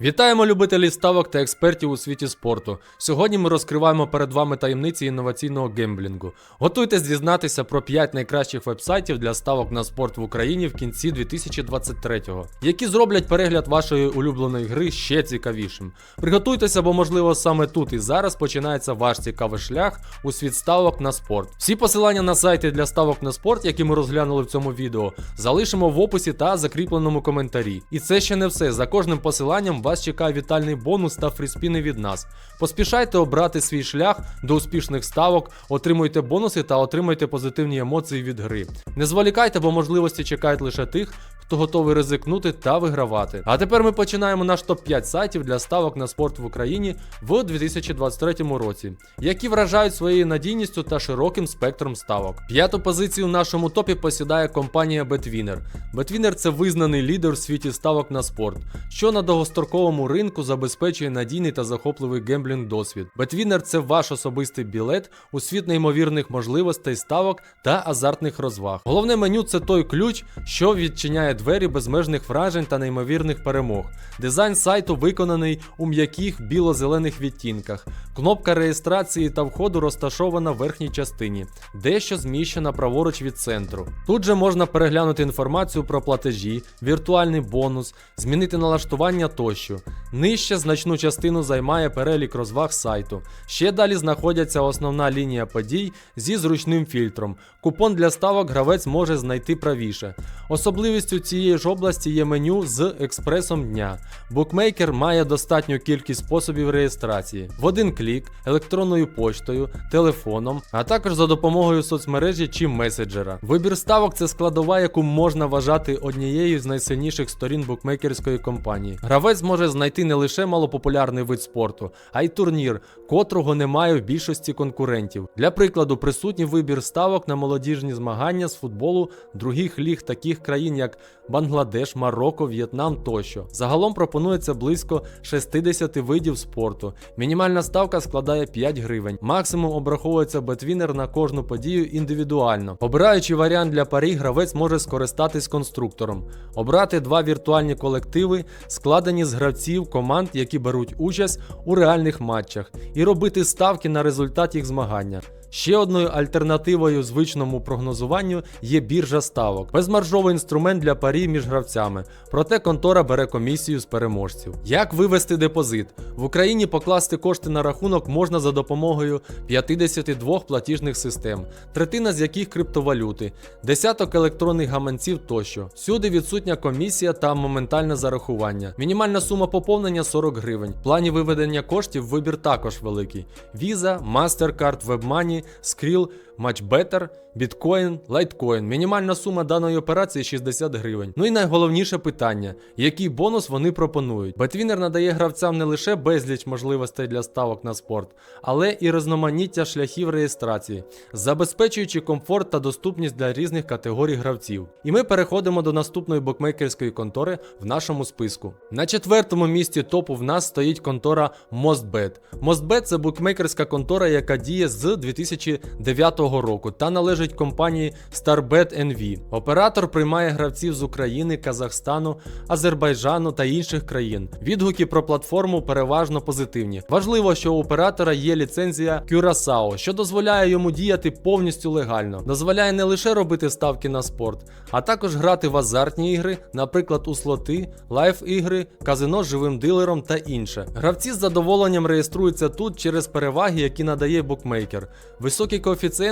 Вітаємо любителів ставок та експертів у світі спорту. Сьогодні ми розкриваємо перед вами таємниці інноваційного гемблінгу. Готуйтесь дізнатися про 5 найкращих вебсайтів для ставок на спорт в Україні в кінці 2023-го, які зроблять перегляд вашої улюбленої гри ще цікавішим. Приготуйтеся, бо можливо саме тут і зараз починається ваш цікавий шлях у світ ставок на спорт. Всі посилання на сайти для ставок на спорт, які ми розглянули в цьому відео, залишимо в описі та закріпленому коментарі. І це ще не все. За кожним посиланням вас чекає вітальний бонус та фріспіни від нас. Поспішайте обрати свій шлях до успішних ставок, отримуйте бонуси та отримайте позитивні емоції від гри. Не зволікайте, бо можливості чекають лише тих, хто готовий ризикнути та вигравати. А тепер ми починаємо наш топ-5 сайтів для ставок на спорт в Україні в 2023 році, які вражають своєю надійністю та широким спектром ставок. П'яту позицію в нашому топі посідає компанія Betwinner. Betwinner – це визнаний лідер в світі ставок на спорт, що на довгостроковому ринку забезпечує надійний та захопливий гемблінг досвід. Betwinner – це ваш особистий білет у світ неймовірних можливостей ставок та азартних розваг. Головне меню це той ключ, що відчиняє двері безмежних вражень та неймовірних перемог. Дизайн сайту виконаний у м'яких біло-зелених відтінках. Кнопка реєстрації та входу розташована в верхній частині, дещо зміщена праворуч від центру. Тут же можна переглянути інформацію про платежі, віртуальний бонус, змінити налаштування тощо. Нижче значну частину займає перелік розваг сайту. Ще далі знаходяться основна лінія подій зі зручним фільтром. Купон для ставок гравець може знайти правіше. Особливістю цієї ж області є меню з експресом дня. Букмейкер має достатню кількість способів реєстрації в один клік, електронною поштою, телефоном, а також за допомогою соцмережі чи меседжера. Вибір ставок це складова, яку можна вважати однією з найсильніших сторін букмекерської компанії. Гравець може знайти не лише малопопулярний вид спорту, а й турнір, котрого немає в більшості конкурентів. Для прикладу, присутній вибір ставок на молодіжні змагання з футболу других ліг таких країн, як Бангладеш, Марокко, В'єтнам тощо. Загалом пропонується близько 60 видів спорту. Мінімальна ставка складає 5 гривень. Максимум обраховується бетвінер на кожну подію індивідуально. Обираючи варіант для парі, гравець може скористатись конструктором, обрати два віртуальні колективи, складені з гравців команд, які беруть участь у реальних матчах, і робити ставки на результат їх змагання. Ще одною альтернативою звичному прогнозуванню є біржа ставок, безмаржовий інструмент для парі між гравцями. Проте контора бере комісію з переможців. Як вивести депозит? В Україні покласти кошти на рахунок можна за допомогою 52 платіжних систем, третина з яких криптовалюти, десяток електронних гаманців тощо. Всюди відсутня комісія та моментальне зарахування. Мінімальна сума поповнення 40 гривень. В плані виведення коштів вибір також великий: Visa, MasterCard, WebMoney, Skrill, MatchBetter, Bitcoin, Litecoin. Мінімальна сума даної операції 60 гривень. Ну і найголовніше питання: який бонус вони пропонують? Betwinner надає гравцям не лише безліч можливостей для ставок на спорт, але і різноманіття шляхів реєстрації, забезпечуючи комфорт та доступність для різних категорій гравців. І ми переходимо до наступної букмекерської контори в нашому списку. На четвертому місці топу в нас стоїть контора MostBet. MostBet – це букмекерська контора, яка діє з 2009 року та належить компанії Starbet NV. Оператор приймає гравців з України, Казахстану, Азербайджану та інших країн. Відгуки про платформу переважно позитивні. Важливо, що у оператора є ліцензія Curaçao, що дозволяє йому діяти повністю легально. Дозволяє не лише робити ставки на спорт, а також грати в азартні ігри, наприклад, у слоти, лайф-ігри, казино з живим дилером та інше. Гравці з задоволенням реєструються тут через переваги, які надає букмейкер, високі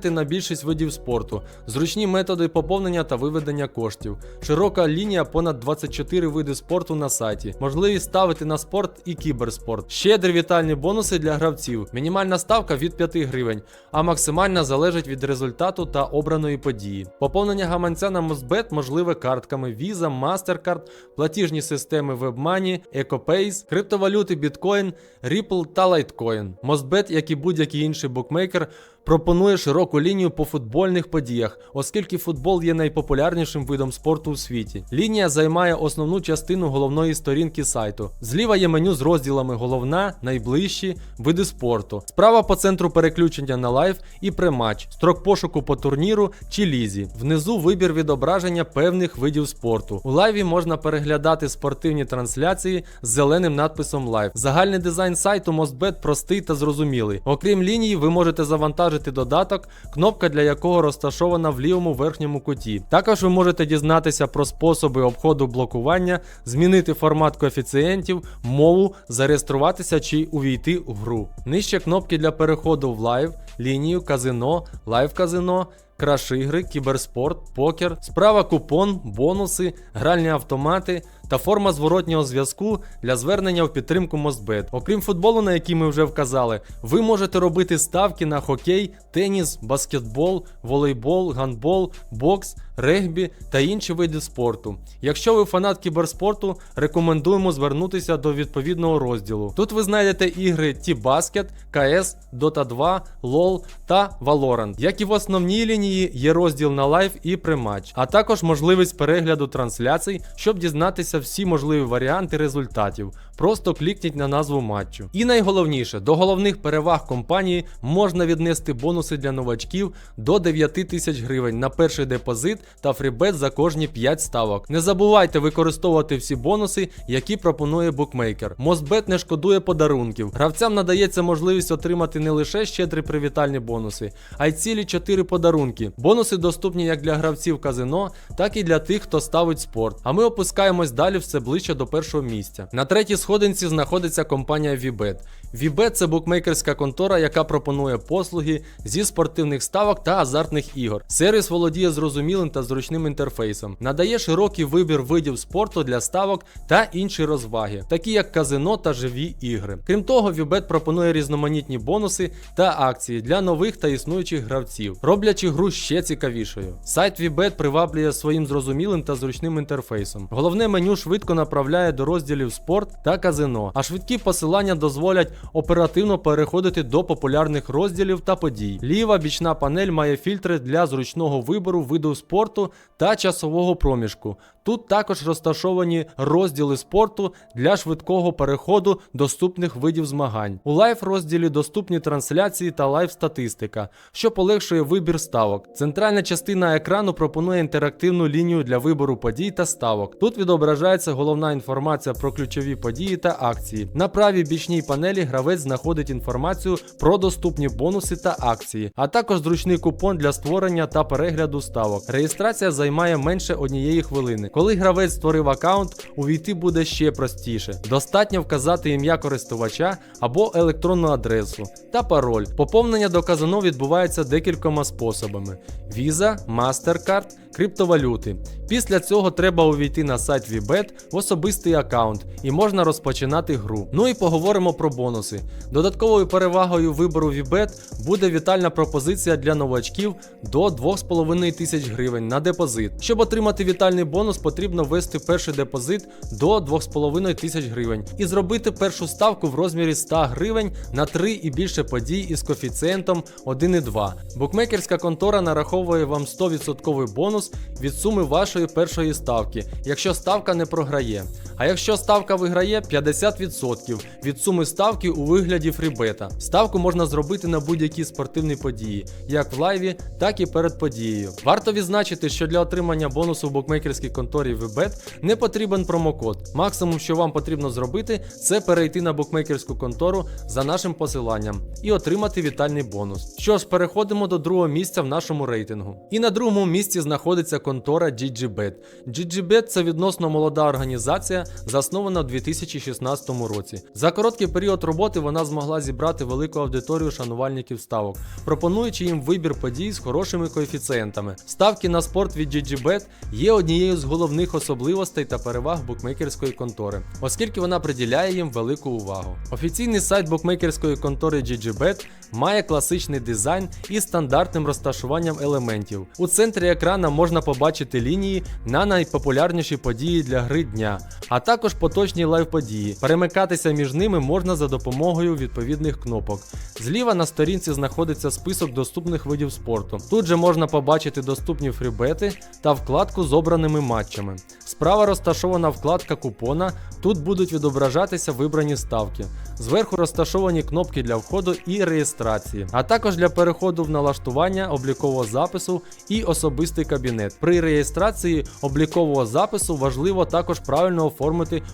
коефіцієнти на більшість видів спорту, зручні методи поповнення та виведення коштів, широка лінія понад 24 види спорту на сайті, можливість ставити на спорт і кіберспорт, щедрі вітальні бонуси для гравців, мінімальна ставка від 5 гривень, а максимальна залежить від результату та обраної події. Поповнення гаманця на Мосбет можливе картками Visa, MasterCard, платіжні системи WebMoney, EcoPays, криптовалюти Bitcoin, Ripple та Litecoin. Мосбет, як і будь-який інший букмекер, пропонує широку лінію по футбольних подіях, оскільки футбол є найпопулярнішим видом спорту у світі. Лінія займає основну частину головної сторінки сайту. Зліва є меню з розділами головна, найближчі, види спорту. Справа по центру переключення на лайв і прематч, строк пошуку по турніру чи лізі. Внизу вибір відображення певних видів спорту. У лайві можна переглядати спортивні трансляції з зеленим надписом Live. Загальний дизайн сайту Mostbet простий та зрозумілий. Окрім лінії, ви можете завантажити додаток, кнопка для якого розташована в лівому верхньому куті. Також ви можете дізнатися про способи обходу блокування, змінити формат коефіцієнтів, мову, зареєструватися чи увійти в гру. Нижче кнопки для переходу в лайв, лінію, казино, лайв казино. Краш-ігри, кіберспорт, покер, справа купон, бонуси, гральні автомати та форма зворотнього зв'язку для звернення в підтримку Мостбет. Окрім футболу, на який ми вже вказали, ви можете робити ставки на хокей, теніс, баскетбол, волейбол, гандбол, бокс, регбі та інші види спорту. Якщо ви фанат кіберспорту, рекомендуємо звернутися до відповідного розділу. Тут ви знайдете ігри T-Basket, CS, Dota 2, LoL та Valorant. Як і в основній лінії, є розділ на лайв і прематч, а також можливість перегляду трансляцій, щоб дізнатися всі можливі варіанти результатів. Просто клікніть на назву матчу. І найголовніше, до головних переваг компанії можна віднести бонуси для новачків до 9 тисяч гривень на перший депозит та фрібет за кожні 5 ставок. Не забувайте використовувати всі бонуси, які пропонує букмекер. Мостбет не шкодує подарунків. Гравцям надається можливість отримати не лише щедрі привітальні бонуси, а й цілі 4 подарунки. Бонуси доступні як для гравців казино, так і для тих, хто ставить спорт. А ми опускаємось далі все ближче до першого місця. На третій сходинці знаходиться компанія VBet. VBet – це букмекерська контора, яка пропонує послуги зі спортивних ставок та азартних ігор. Сервіс володіє зрозумілим та зручним інтерфейсом, надає широкий вибір видів спорту для ставок та інші розваги, такі як казино та живі ігри. Крім того, VBet пропонує різноманітні бонуси та акції для нових та існуючих гравців, роблячи гру ще цікавішою. Сайт VBet приваблює своїм зрозумілим та зручним інтерфейсом. Головне меню швидко направляє до розділів спорт та казино, а швидкі посилання дозволять оперативно переходити до популярних розділів та подій. Ліва бічна панель має фільтри для зручного вибору виду спорту та часового проміжку. Тут також розташовані розділи спорту для швидкого переходу доступних видів змагань. У лайв розділі доступні трансляції та лайв статистика, що полегшує вибір ставок. Центральна частина екрану пропонує інтерактивну лінію для вибору подій та ставок. Тут відображається головна інформація про ключові події та акції. На правій бічній панелі гравець знаходить інформацію про доступні бонуси та акції, а також зручний купон для створення та перегляду ставок. Реєстрація займає менше однієї хвилини. Коли гравець створив аккаунт, увійти буде ще простіше. Достатньо вказати ім'я користувача або електронну адресу та пароль. Поповнення до казино відбувається декількома способами: Visa, MasterCard, криптовалюти. Після цього треба увійти на сайт VBet в особистий аккаунт і можна розпочинати гру. Ну і поговоримо про бонуси. Додатковою перевагою вибору VBet буде вітальна пропозиція для новачків до 2,5 тисяч гривень на депозит. Щоб отримати вітальний бонус, потрібно ввести перший депозит до 2,5 тисяч гривень і зробити першу ставку в розмірі 100 гривень на 3 і більше подій із коефіцієнтом 1,2. Букмекерська контора нараховує вам 100% бонус від суми вашої першої ставки, якщо ставка не програє. А якщо ставка виграє 50% від суми ставки у вигляді фрібета. Ставку можна зробити на будь-які спортивні події, як в лайві, так і перед подією. Варто відзначити, що для отримання бонусу в букмекерській конторі VBet не потрібен промокод. Максимум, що вам потрібно зробити, це перейти на букмекерську контору за нашим посиланням і отримати вітальний бонус. Що ж, переходимо до другого місця в нашому рейтингу. І на другому місці знаходиться контора GGBet. GGBet – це відносно молода організація, заснована в 2016 році. За короткий період роботи вона змогла зібрати велику аудиторію шанувальників ставок, пропонуючи їм вибір подій з хорошими коефіцієнтами. Ставки на спорт від GGBet є однією з головних особливостей та переваг букмекерської контори, оскільки вона приділяє їм велику увагу. Офіційний сайт букмекерської контори GGBet має класичний дизайн із стандартним розташуванням елементів. У центрі екрана можна побачити лінії на найпопулярніші події для гри дня, а а також поточні лайв-події. Перемикатися між ними можна за допомогою відповідних кнопок. Зліва на сторінці знаходиться список доступних видів спорту. Тут же можна побачити доступні фрібети та вкладку з обраними матчами. Справа розташована вкладка купона. Тут будуть відображатися вибрані ставки. Зверху розташовані кнопки для входу і реєстрації, а також для переходу в налаштування облікового запису і особистий кабінет. При реєстрації облікового запису важливо також правильно оформити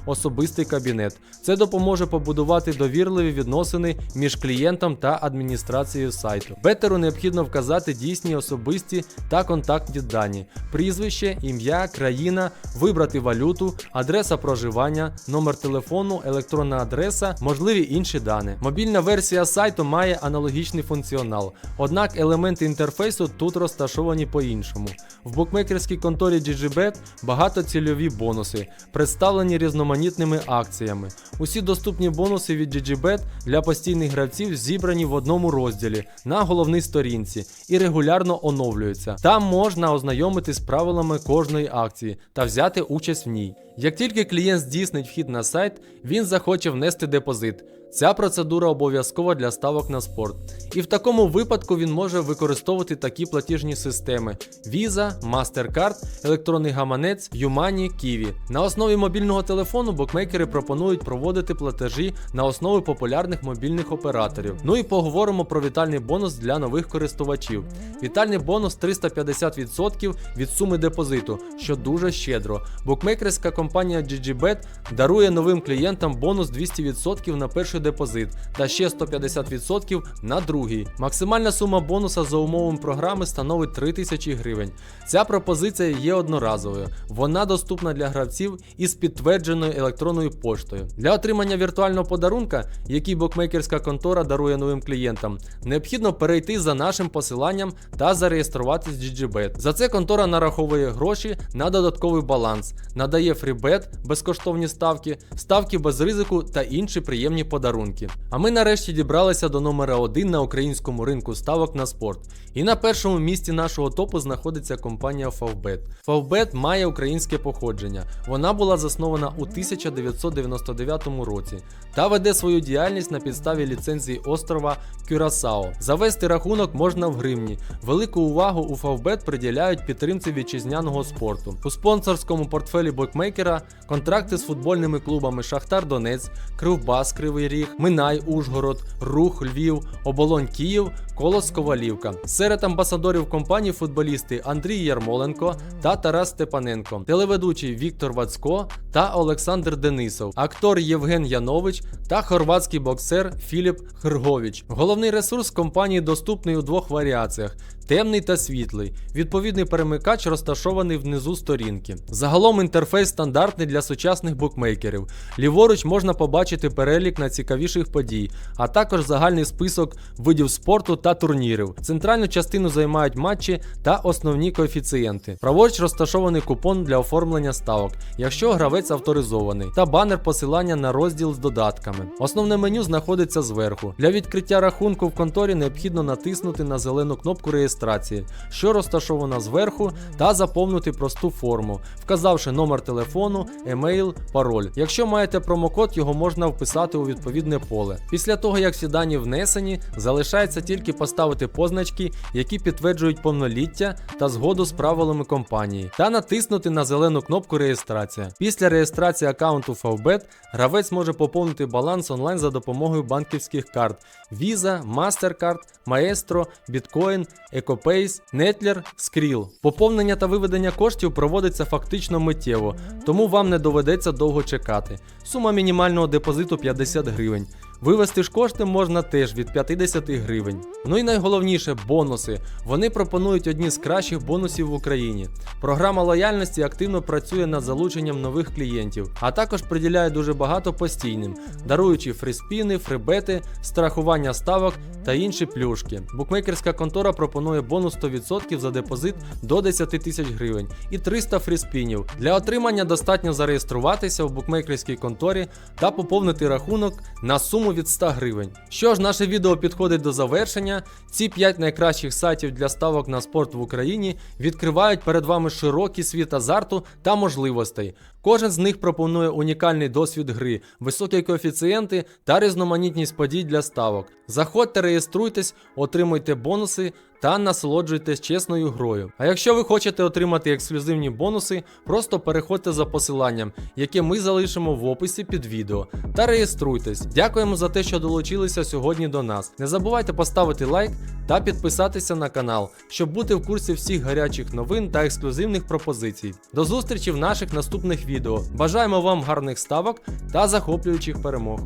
особистий кабінет. Це допоможе побудувати довірливі відносини між клієнтом та адміністрацією сайту. Бетеру необхідно вказати дійсні особисті та контактні дані, прізвище, ім'я, країна, вибрати валюту, адреса проживання, номер телефону, електронна адреса, можливі інші дані. Мобільна версія сайту має аналогічний функціонал, однак елементи інтерфейсу тут розташовані по-іншому. В букмекерській конторі GGBet багатоцільові бонуси, представлені різноманітними акціями. Усі доступні бонуси від GGBet для постійних гравців зібрані в одному розділі на головній сторінці і регулярно оновлюються. Там можна ознайомитись з правилами кожної акції та взяти участь в ній. Як тільки клієнт здійснить вхід на сайт, він захоче внести депозит. Ця процедура обов'язкова для ставок на спорт. І в такому випадку він може використовувати такі платіжні системи: Visa, MasterCard, електронний гаманець, Юмані, Kiwi. На основі мобільного телефону букмекери пропонують проводити платежі на основі популярних мобільних операторів. Ну і поговоримо про вітальний бонус для нових користувачів. Вітальний бонус 350% від суми депозиту, що дуже щедро. Букмекерська компанія GGBet дарує новим клієнтам бонус 200% на перший депозит та ще 150% на другий. Максимальна сума бонуса за умовами програми становить 3000 гривень. Ця пропозиція є одноразовою. Вона доступна для гравців із підтвердженою електронною поштою. Для отримання віртуального подарунка, який букмекерська контора дарує новим клієнтам, необхідно перейти за нашим посиланням та зареєструватись в GGBet. За це контора нараховує гроші на додатковий баланс, надає фрібет, безкоштовні ставки, ставки без ризику та інші приємні подарунки. А ми нарешті дібралися до номера 1 на українському ринку ставок на спорт. І на першому місці нашого топу знаходиться компанія Favbet. Favbet має українське походження. Вона була заснована у 1999 році та веде свою діяльність на підставі ліцензії острова Кюрасао. Завести рахунок можна в гривні. Велику увагу у Favbet приділяють підтримці вітчизняного спорту. У спонсорському портфелі букмекера контракти з футбольними клубами Шахтар Донець, Кривбас Кривий Ріг, Минай Ужгород, Рух Львів, Оболонь Київ, Колос Ковалівка. Серед амбасадорів компанії футболісти Андрій Ярмоленко та Тарас Степаненко, телеведучий Віктор Вацько та Олександр Денисов, актор Євген Янович та хорватський боксер Філіп Хргович. Головний ресурс компанії доступний у двох варіаціях. Темний та світлий. Відповідний перемикач розташований внизу сторінки. Загалом інтерфейс стандартний для сучасних букмекерів. Ліворуч можна побачити перелік найцікавіших подій, а також загальний список видів спорту та турнірів. Центральну частину займають матчі та основні коефіцієнти. Праворуч розташований купон для оформлення ставок, якщо гравець авторизований, та банер посилання на розділ з додатками. Основне меню знаходиться зверху. Для відкриття рахунку в конторі необхідно натиснути на зелену кнопку реєстрації, що розташована зверху, та заповнити просту форму, вказавши номер телефону, емейл, пароль. Якщо маєте промокод, його можна вписати у відповідне поле. Після того, як всі дані внесені, залишається тільки поставити позначки, які підтверджують повноліття та згоду з правилами компанії, та натиснути на зелену кнопку реєстрація. Після реєстрації аккаунту Favbet гравець може поповнити баланс онлайн за допомогою банківських карт Visa, MasterCard, Maestro, Bitcoin, EcoPace, Нетлер, Skrill. Поповнення та виведення коштів проводиться фактично миттєво, тому вам не доведеться довго чекати. Сума мінімального депозиту 50 гривень. Вивести ж кошти можна теж від 50 гривень. Ну і найголовніше бонуси. Вони пропонують одні з кращих бонусів в Україні. Програма лояльності активно працює над залученням нових клієнтів, а також приділяє дуже багато постійним, даруючи фриспіни, фрибети, страхування ставок та інші плюшки. Букмекерська контора пропонує бонус 100% за депозит до 10 тисяч гривень і 300 фріспінів. Для отримання достатньо зареєструватися в букмекерській конторі та поповнити рахунок на суму від 100 гривень. Що ж, наше відео підходить до завершення. Ці 5 найкращих сайтів для ставок на спорт в Україні відкривають перед вами широкий світ азарту та можливостей. Кожен з них пропонує унікальний досвід гри, високі коефіцієнти та різноманітність подій для ставок. Заходьте, реєструйтесь, отримуйте бонуси та насолоджуйтесь чесною грою. А якщо ви хочете отримати ексклюзивні бонуси, просто переходьте за посиланням, яке ми залишимо в описі під відео, та реєструйтесь. Дякуємо за те, що долучилися сьогодні до нас. Не забувайте поставити лайк та підписатися на канал, щоб бути в курсі всіх гарячих новин та ексклюзивних пропозицій. До зустрічі в наших наступних відео. Бажаємо вам гарних ставок та захоплюючих перемог.